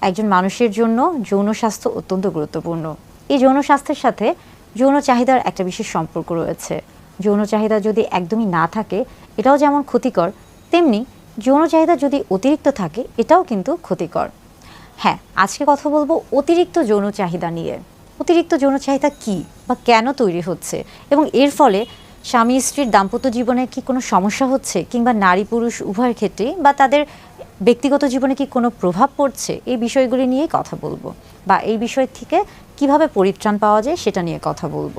একজন মানুষের জন্য যৌন স্বাস্থ্য অত্যন্ত গুরুত্বপূর্ণ। এই যৌন স্বাস্থ্যের সাথে যৌন চাহিদার একটা বিশেষ সম্পর্ক রয়েছে। যৌন চাহিদা যদি একদমই না থাকে, এটাও যেমন ক্ষতিকর, তেমনি যৌন চাহিদা যদি অতিরিক্ত থাকে, এটাও কিন্তু ক্ষতিকর। হ্যাঁ আজকে কথা বলব অতিরিক্ত যৌন চাহিদা নিয়ে। অতিরিক্ত যৌন চাহিদা কী বা কেন তৈরি হচ্ছে? এবং এর ফলে স্বামী স্ত্রীর দাম্পত্য জীবনে কি কোনো সমস্যা হচ্ছে? কিংবা নারী পুরুষ উভয়ের ক্ষেত্রে বা তাদের ব্যক্তিগত জীবনে কি কোনো প্রভাব পড়ছে? এই বিষয়গুলি নিয়েই কথা বলব। বা এই বিষয় থেকে কীভাবে পরিত্রাণ পাওয়া যায় সেটা নিয়ে কথা বলব।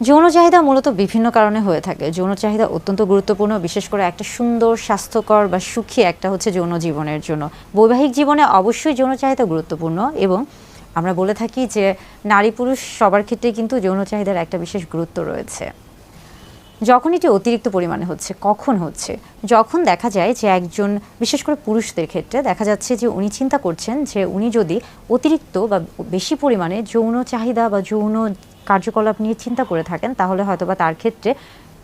যৌন চাহিদা মূলত বিভিন্ন কারণে হয়ে থাকে। যৌন চাহিদা অত্যন্ত গুরুত্বপূর্ণ। বিশেষ করে একটা সুন্দর, স্বাস্থ্যকর বা সুখী একটা হচ্ছে যৌন জীবনের জন্য। বৈবাহিক জীবনে অবশ্যই যৌন চাহিদা গুরুত্বপূর্ণ এবং আমরা বলে থাকি যে নারী পুরুষ সবার ক্ষেত্রে কিন্তু যৌন চাহিদার একটা বিশেষ গুরুত্ব রয়েছে। যখন এটি অতিরিক্ত পরিমাণে হচ্ছে, কখন হচ্ছে? যখন দেখা যায় যে একজন, বিশেষ করে পুরুষদের ক্ষেত্রে দেখা যাচ্ছে যে উনি চিন্তা করছেন যে উনি যদি অতিরিক্ত বা বেশি পরিমাণে যৌন চাহিদা বা যৌন কার্যকলাপ নিয়ে চিন্তা করে থাকেন, তাহলে হয়তোবা তার ক্ষেত্রে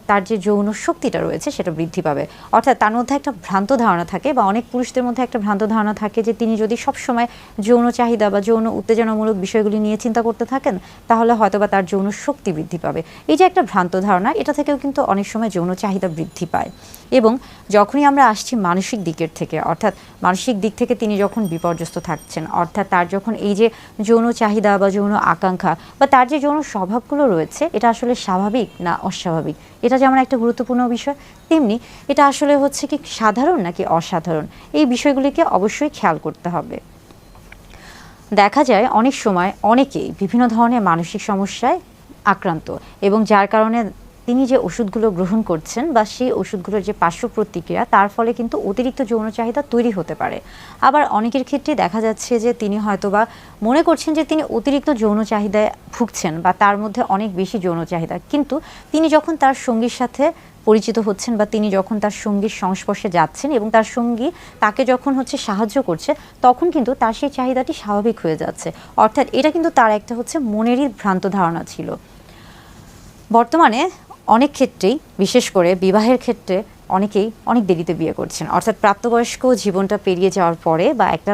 তার যে যৌন শক্তিটা রয়েছে সেটা বৃদ্ধি পাবে। অর্থাৎ তার মধ্যে একটা ভ্রান্ত ধারণা থাকে বা অনেক পুরুষদের মধ্যে একটা ভ্রান্ত ধারণা থাকে যে তিনি যদি সবসময় যৌন চাহিদা বা যৌন উত্তেজনামূলক বিষয়গুলি নিয়ে চিন্তা করতে থাকেন, তাহলে হয়তো বা তার যৌন শক্তি বৃদ্ধি পাবে। এই যে একটা ভ্রান্ত ধারণা, এটা থেকেও কিন্তু অনেক সময় যৌন চাহিদা বৃদ্ধি পায়। এবং যখনই আমরা আসছি মানসিক দিকের থেকে, অর্থাৎ মানসিক দিক থেকে তিনি যখন বিপর্যস্ত থাকছেন, অর্থাৎ তার যখন এই যে যৌন চাহিদা বা যৌন আকাঙ্ক্ষা বা তার যে যৌন স্বভাবগুলো রয়েছে, এটা আসলে স্বাভাবিক না অস্বাভাবিক? এটা যেমন একটা গুরুত্বপূর্ণ বিষয়, তেমনি এটা আসলে হচ্ছে কি সাধারণ নাকি অসাধারণ? এই বিষয়গুলিকে অবশ্যই খেয়াল করতে হবে। দেখা যায় অনেক সময় অনেকেই বিভিন্ন ধরনের মানসিক সমস্যায় আক্রান্ত এবং যার কারণে তিনি যে ওষুধগুলো গ্রহণ করছেন বা সেই ওষুধগুলোর যে পার্শ্ব প্রতিক্রিয়া, তার ফলে কিন্তু অতিরিক্ত যৌন চাহিদা তৈরি হতে পারে। আবার অনেকের ক্ষেত্রে দেখা যাচ্ছে যে তিনি হয়তোবা মনে করছেন যে তিনি অতিরিক্ত যৌন চাহিদায় ভুগছেন বা তার মধ্যে অনেক বেশি যৌন চাহিদা। কিন্তু তিনি যখন তার সঙ্গীর সাথে পরিচিত হচ্ছেন বা তিনি যখন তার সঙ্গীর সংস্পর্শে যাচ্ছেন এবং তার সঙ্গী তাকে যখন হচ্ছে সাহায্য করছে, তখন কিন্তু তার সেই চাহিদাটি স্বাভাবিক হয়ে যাচ্ছে। অর্থাৎ এটা কিন্তু তার একটা হচ্ছে মনেরই ভ্রান্ত ধারণা ছিল। বর্তমানে অনেক ক্ষেত্রেই, বিশেষ করে বিবাহের ক্ষেত্রে অনেকেই অনেক দেরিতে বিয়ে করছেন। অর্থাৎ প্রাপ্তবয়স্ক জীবনটা পেরিয়ে যাওয়ার পরে বা একটা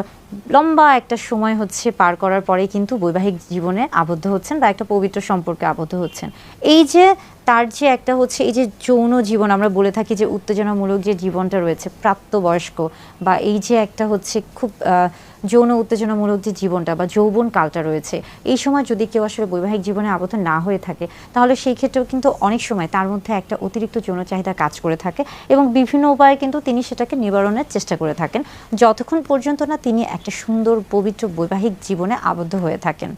লম্বা একটা সময় হচ্ছে পার করার পরে কিন্তু বৈবাহিক জীবনে আবদ্ধ হচ্ছেন বা একটা পবিত্র সম্পর্কে আবদ্ধ হচ্ছেন। এই যে তার যে একটা হচ্ছে, এই যে যৌন জীবন আমরা বলে থাকি যে উত্তেজনামূলক যে জীবনটা রয়েছে প্রাপ্তবয়স্ক বা এই যে একটা হচ্ছে খুব যৌন উত্তেজনামূলক যে জীবনটা বা যৌবন কালটা রয়েছে, এই সময় যদি কেউ আসলে বৈবাহিক জীবনে আবদ্ধ না হয়ে থাকে, তাহলে সেই ক্ষেত্রেও কিন্তু অনেক সময় তার মধ্যে একটা অতিরিক্ত যৌন চাহিদা কাজ করে থাকে এবং বিভিন্ন উপায়ে কিন্তু তিনি সেটাকে নিবারণের চেষ্টা করে থাকেন। যতক্ষণ পর্যন্ত না তিনি একটা সুন্দর, পবিত্র, বৈবাহিক জীবনে আবদ্ধ হয়ে থাকেন।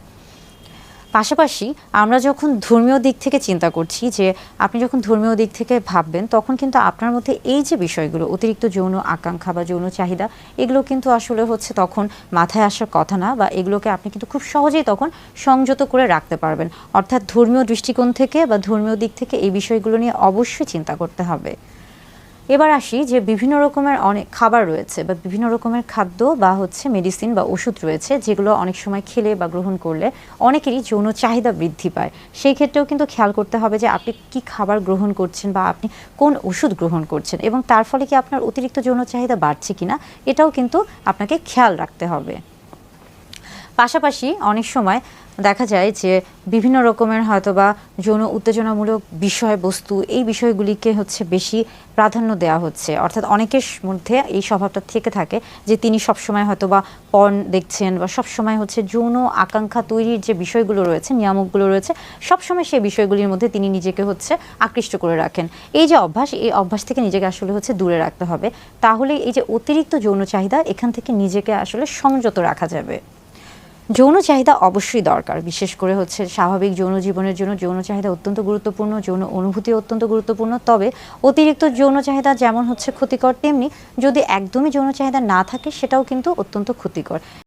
পাশাপাশি আমরা যখন ধর্মীয় দিক থেকে চিন্তা করছি যে, আপনি যখন ধর্মীয় দিক থেকে ভাববেন, তখন কিন্তু আপনার মধ্যে এই যে বিষয়গুলো, অতিরিক্ত যৌন আকাঙ্ক্ষা বা যৌন চাহিদা, এগুলো কিন্তু আসলে হচ্ছে তখন মাথায় আসার কথা না বা এগুলোকে আপনি কিন্তু খুব সহজেই তখন সংযত করে রাখতে পারবেন। অর্থাৎ ধর্মীয় দৃষ্টিকোণ থেকে বা ধর্মীয় দিক থেকে এই বিষয়গুলো নিয়ে অবশ্যই চিন্তা করতে হবে। এবার আসি যে বিভিন্ন রকমের অনেক খাবার রয়েছে বা বিভিন্ন রকমের খাদ্য বা হচ্ছে মেডিসিন বা ওষুধ রয়েছে যেগুলো অনেক সময় খেলে বা গ্রহণ করলে অনেকেরই যৌন চাহিদা বৃদ্ধি পায়। সেই ক্ষেত্রেও কিন্তু খেয়াল করতে হবে যে আপনি কি খাবার গ্রহণ করছেন বা আপনি কোন ওষুধ গ্রহণ করছেন এবং তার ফলে কি আপনার অতিরিক্ত যৌন চাহিদা বাড়ছে কিনা, এটাও কিন্তু আপনাকে খেয়াল রাখতে হবে। পাশাপাশি অনেক সময় দেখা যায় যে বিভিন্ন রকমের হয়তোবা যৌন উত্তেজনামূলক বিষয়বস্তু এই বিষয়গুলিকে হচ্ছে বেশি প্রাধান্য দেওয়া হচ্ছে। অর্থাৎ অনেকের মধ্যে এই স্বভাবটা থেকে থাকে যে তিনি সবসময় হয়তোবা পর্ন দেখছেন বা সবসময় হচ্ছে যৌন আকাঙ্ক্ষা তৈরির যে বিষয়গুলো রয়েছে, নিয়ামকগুলো রয়েছে, সবসময় সেই বিষয়গুলির মধ্যে তিনি নিজেকে হচ্ছে আকৃষ্ট করে রাখেন। এই যে অভ্যাস, এই অভ্যাস থেকে নিজেকে আসলে হচ্ছে দূরে রাখতে হবে। তাহলে এই যে অতিরিক্ত যৌন চাহিদা এখান থেকে নিজেকে আসলে সংযত রাখা যাবে। যৌন চাহিদা অবশ্যই দরকার। বিশেষ করে হচ্ছে স্বাভাবিক যৌন জীবনের জন্য যৌন চাহিদা অত্যন্ত গুরুত্বপূর্ণ, যৌন অনুভূতি অত্যন্ত গুরুত্বপূর্ণ। তবে অতিরিক্ত যৌন চাহিদা যেমন হচ্ছে ক্ষতিকর, তেমনি যদি একদমই যৌন চাহিদা না থাকে, সেটাও কিন্তু অত্যন্ত ক্ষতিকর।